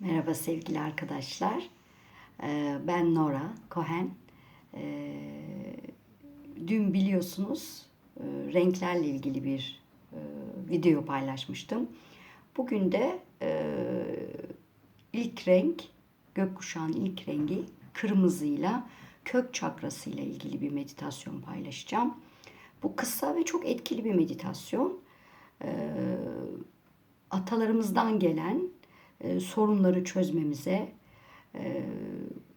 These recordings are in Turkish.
Merhaba sevgili arkadaşlar. Ee, Ben Nora Cohen. Ee, Dün biliyorsunuz e, renklerle ilgili bir e, video paylaşmıştım. Bugün de e, ilk renk, gökkuşağın ilk rengi kırmızıyla kök çakrasıyla ilgili bir meditasyon paylaşacağım. Bu kısa ve çok etkili bir meditasyon. Ee, atalarımızdan gelen e, sorunları çözmemize, e,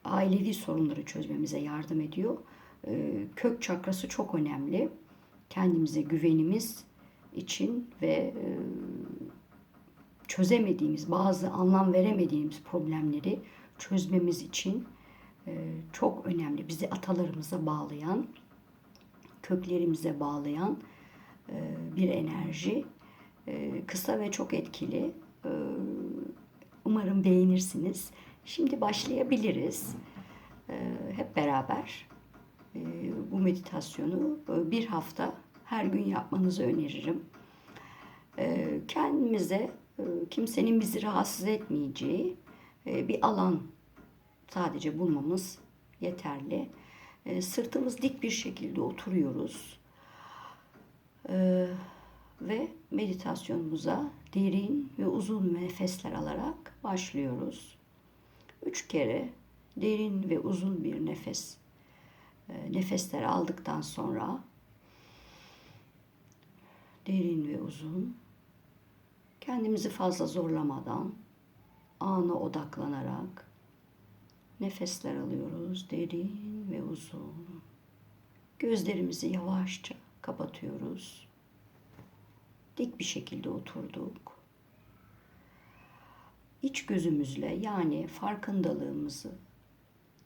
ailevi sorunları çözmemize yardım ediyor. E, kök çakrası çok önemli. Kendimize güvenimiz için ve çözemediğimiz, bazı anlam veremediğimiz problemleri çözmemiz için çok önemli. Bizi atalarımıza bağlayan, köklerimize bağlayan bir enerji. E, Kısa ve çok etkili. Umarım beğenirsiniz. Şimdi başlayabiliriz. E, Hep beraber e, bu meditasyonu e, bir hafta her gün yapmanızı öneririm. E, Kendimize e, kimsenin bizi rahatsız etmeyeceği e, bir alan sadece bulmamız yeterli. Sırtımız dik bir şekilde oturuyoruz. Ve meditasyonumuza derin ve uzun nefesler alarak başlıyoruz. Üç kere derin ve uzun bir nefes e, nefesler aldıktan sonra derin ve uzun kendimizi fazla zorlamadan ana odaklanarak nefesler alıyoruz derin ve uzun. Gözlerimizi yavaşça kapatıyoruz dik bir şekilde oturduk. İç gözümüzle yani farkındalığımızı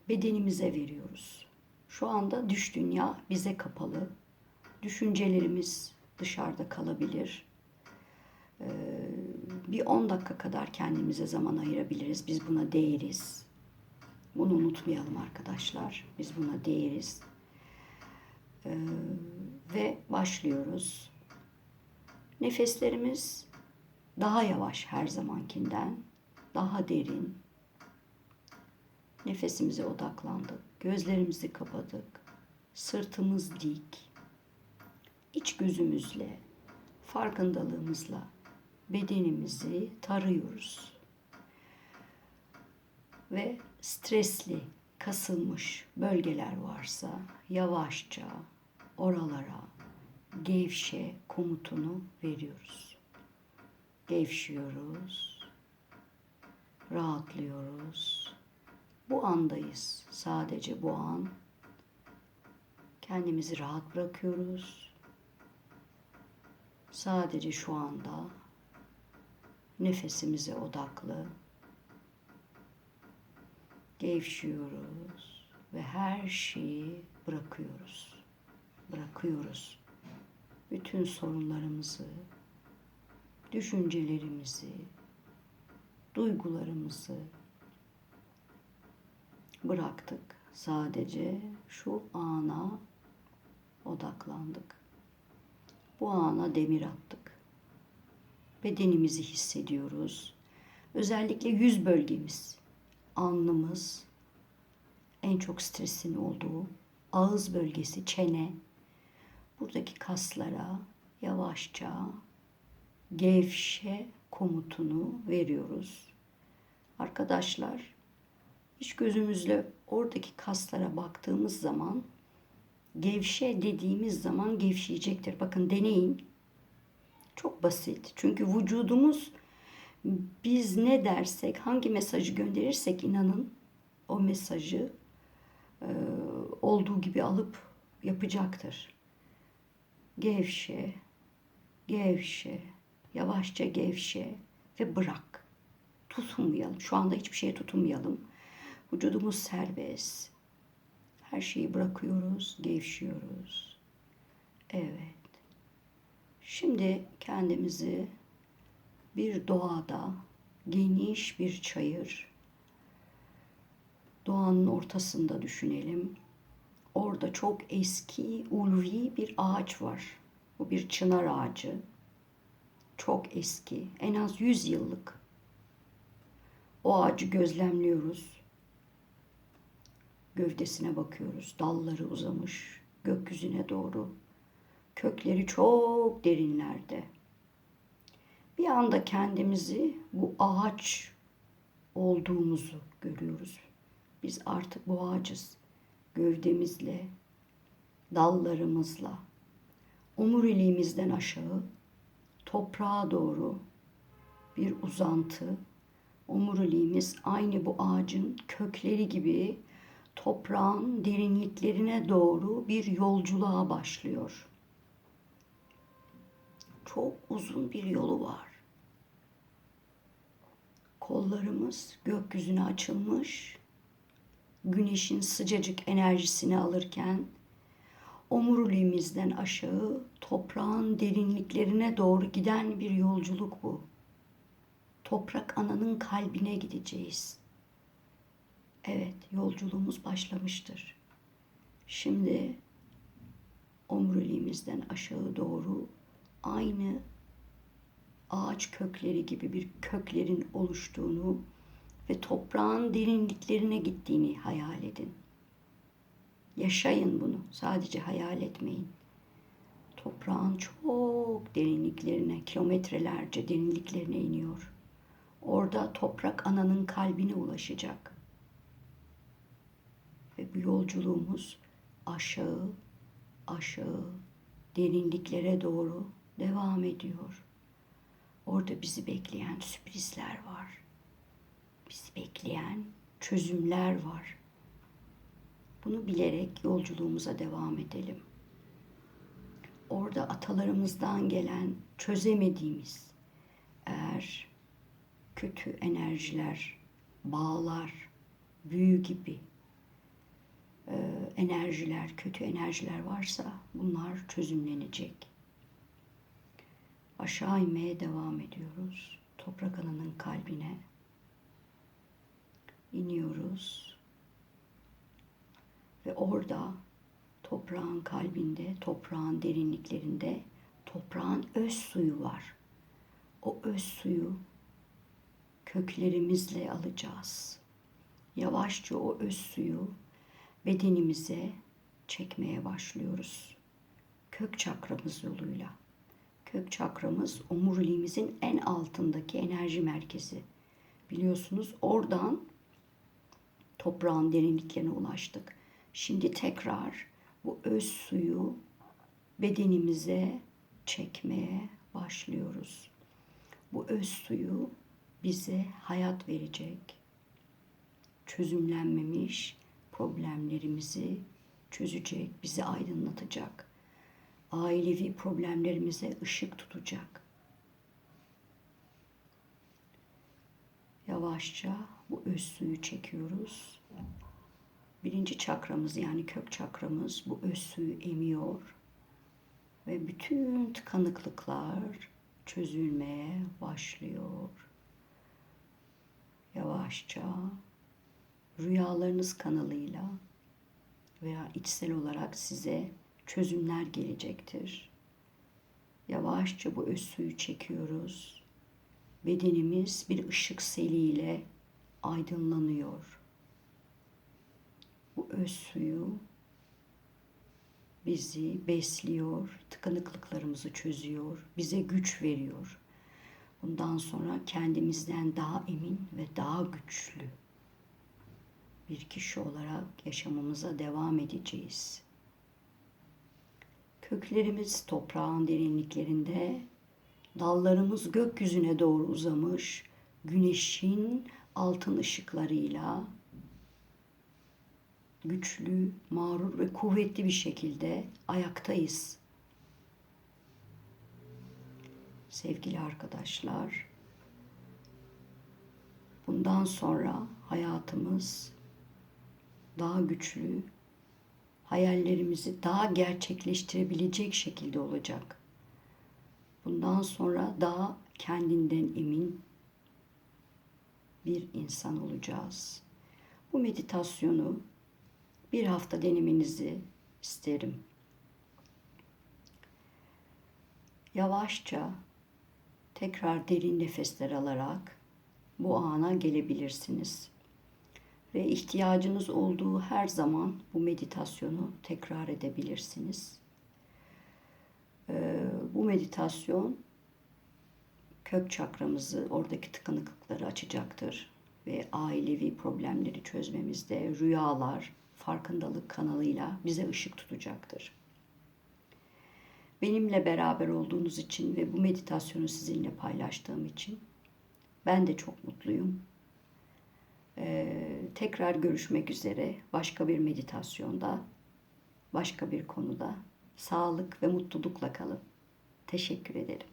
bedenimize veriyoruz. Şu anda düş dünya bize kapalı. Düşüncelerimiz dışarıda kalabilir. Ee, bir 10 dakika kadar kendimize zaman ayırabiliriz. Biz buna değeriz. Bunu unutmayalım arkadaşlar. Biz buna değeriz. Ee, ve başlıyoruz. Nefeslerimiz daha yavaş her zamankinden, daha derin. Nefesimize odaklandık. Gözlerimizi kapadık. Sırtımız dik. İç gözümüzle, farkındalığımızla bedenimizi tarıyoruz. Ve stresli, kasılmış bölgeler varsa yavaşça oralara gevşe komutunu veriyoruz. Gevşiyoruz. Rahatlıyoruz. Bu andayız. Sadece bu an. Kendimizi rahat bırakıyoruz. Sadece şu anda nefesimize odaklı gevşiyoruz ve her şeyi bırakıyoruz. Bırakıyoruz bütün sorunlarımızı, düşüncelerimizi, duygularımızı bıraktık. Sadece şu ana odaklandık. Bu ana demir attık. Bedenimizi hissediyoruz. Özellikle yüz bölgemiz, alnımız, en çok stresin olduğu ağız bölgesi, çene, buradaki kaslara yavaşça gevşe komutunu veriyoruz. Arkadaşlar hiç gözümüzle oradaki kaslara baktığımız zaman gevşe dediğimiz zaman gevşeyecektir. Bakın deneyin. Çok basit. Çünkü vücudumuz biz ne dersek, hangi mesajı gönderirsek inanın o mesajı olduğu gibi alıp yapacaktır. Gevşe, gevşe, yavaşça gevşe ve bırak. Tutunmayalım. Şu anda hiçbir şeye tutunmayalım. Vücudumuz serbest. Her şeyi bırakıyoruz, gevşiyoruz. Evet. Şimdi kendimizi bir doğada, geniş bir çayır, doğanın ortasında düşünelim Orada çok eski ulvi bir ağaç var. Bu bir çınar ağacı. Çok eski. En az 100 yıllık. O ağacı gözlemliyoruz. Gövdesine bakıyoruz. Dalları uzamış gökyüzüne doğru. Kökleri çok derinlerde. Bir anda kendimizi bu ağaç olduğumuzu görüyoruz. Biz artık bu ağacız. Gövdemizle, dallarımızla, omuriliğimizden aşağı toprağa doğru bir uzantı. Omuriliğimiz aynı bu ağacın kökleri gibi toprağın derinliklerine doğru bir yolculuğa başlıyor. Çok uzun bir yolu var. Kollarımız gökyüzüne açılmış. Güneşin sıcacık enerjisini alırken omuriliğimizden aşağı toprağın derinliklerine doğru giden bir yolculuk bu. Toprak ananın kalbine gideceğiz. Evet, yolculuğumuz başlamıştır. Şimdi omuriliğimizden aşağı doğru aynı ağaç kökleri gibi bir köklerin oluştuğunu ve toprağın derinliklerine gittiğini hayal edin. Yaşayın bunu. Sadece hayal etmeyin. Toprağın çok derinliklerine, kilometrelerce derinliklerine iniyor. Orada toprak ananın kalbine ulaşacak. Ve bu yolculuğumuz aşağı, aşağı, derinliklere doğru devam ediyor. Orada bizi bekleyen sürprizler var. Bizi bekleyen çözümler var. Bunu bilerek yolculuğumuza devam edelim. Orada atalarımızdan gelen çözemediğimiz eğer kötü enerjiler, bağlar, büyü gibi e, enerjiler, kötü enerjiler varsa bunlar çözümlenecek. Aşağı inmeye devam ediyoruz. Toprak ananın kalbine iniyoruz. Ve orada toprağın kalbinde, toprağın derinliklerinde toprağın öz suyu var. O öz suyu köklerimizle alacağız. Yavaşça o öz suyu bedenimize çekmeye başlıyoruz. Kök çakramız yoluyla. Kök çakramız omuriliğimizin en altındaki enerji merkezi. Biliyorsunuz oradan toprağın derinliklerine ulaştık. Şimdi tekrar bu öz suyu bedenimize çekmeye başlıyoruz. Bu öz suyu bize hayat verecek. Çözümlenmemiş problemlerimizi çözecek, bizi aydınlatacak. Ailevi problemlerimize ışık tutacak. Yavaşça bu öz suyu çekiyoruz. Birinci çakramız yani kök çakramız bu öz suyu emiyor ve bütün tıkanıklıklar çözülmeye başlıyor. Yavaşça rüyalarınız kanalıyla veya içsel olarak size çözümler gelecektir. Yavaşça bu öz suyu çekiyoruz. Bedenimiz bir ışık seliyle aydınlanıyor. Bu öz suyu bizi besliyor, tıkanıklıklarımızı çözüyor, bize güç veriyor. Bundan sonra kendimizden daha emin ve daha güçlü bir kişi olarak yaşamamıza devam edeceğiz. Köklerimiz toprağın derinliklerinde, dallarımız gökyüzüne doğru uzamış, güneşin altın ışıklarıyla güçlü, mağrur ve kuvvetli bir şekilde ayaktayız. Sevgili arkadaşlar, bundan sonra hayatımız daha güçlü, hayallerimizi daha gerçekleştirebilecek şekilde olacak. Bundan sonra daha kendinden emin bir insan olacağız. Bu meditasyonu bir hafta denemenizi isterim. Yavaşça tekrar derin nefesler alarak bu ana gelebilirsiniz. Ve ihtiyacınız olduğu her zaman bu meditasyonu tekrar edebilirsiniz. Ee, meditasyon kök çakramızı, oradaki tıkanıklıkları açacaktır ve ailevi problemleri çözmemizde rüyalar, farkındalık kanalıyla bize ışık tutacaktır. Benimle beraber olduğunuz için ve bu meditasyonu sizinle paylaştığım için ben de çok mutluyum. Ee, tekrar görüşmek üzere başka bir meditasyonda, başka bir konuda. Sağlık ve mutlulukla kalın. Teşekkür ederim.